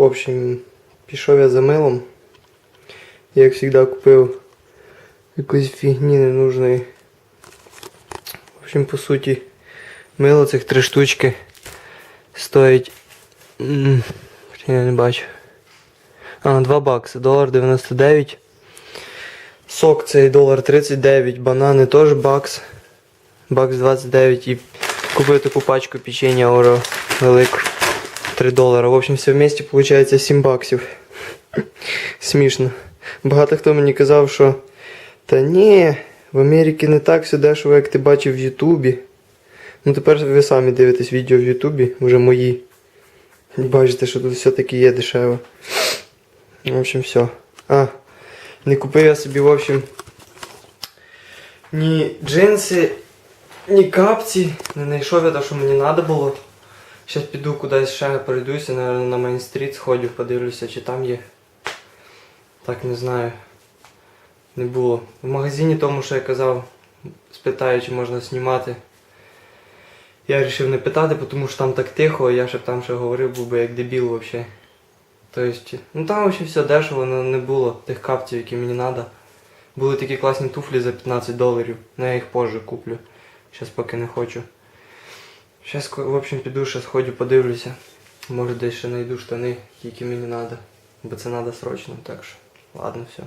В общем, пішов я за милом. Як завжди, купив якоїсь фігні ненужної. В общем, по суті, мило цих три штучки стоїть. Я не бачу. А, 2 бакси, долар 99. Сок цей долар 39, банани теж бакс. Бакс 29 і купив таку пачку печення Орео велику. 3 долара. В общем, все вместе получается 7 баксів. Смішно. Багато хто мені казав, що та ні, в Америці не так все дешево, як ти бачив в Ютубі. Ну тепер ви самі дивитесь відео в Ютубі, вже мої. Бачите, що тут все-таки є дешево. В общем, все. А, не купив я собі, в общем, ні джинси, ні капці. Не знайшов я те, що мені треба було. Зараз піду кудись ще перейдуся, наверное, на Мейн-стріт сходю, подивлюся, чи там є. Так не знаю. Не було. В магазині тому, що я казав, спитаю, чи можна знімати. Я вирішив не питати, тому що там так тихо, я ще б там ще говорив, був би як дебіл взагалі. Тобто, ну там взагалі все дешево, але не було тих капців, які мені треба. Були такі класні туфлі за 15 доларів, але я їх позже куплю. Зараз поки не хочу. Зараз, в общем, піду, ще сходю, подивлюся. Може десь ще знайду штани, які мені треба. Бо це треба срочно, так що. Ладно, все.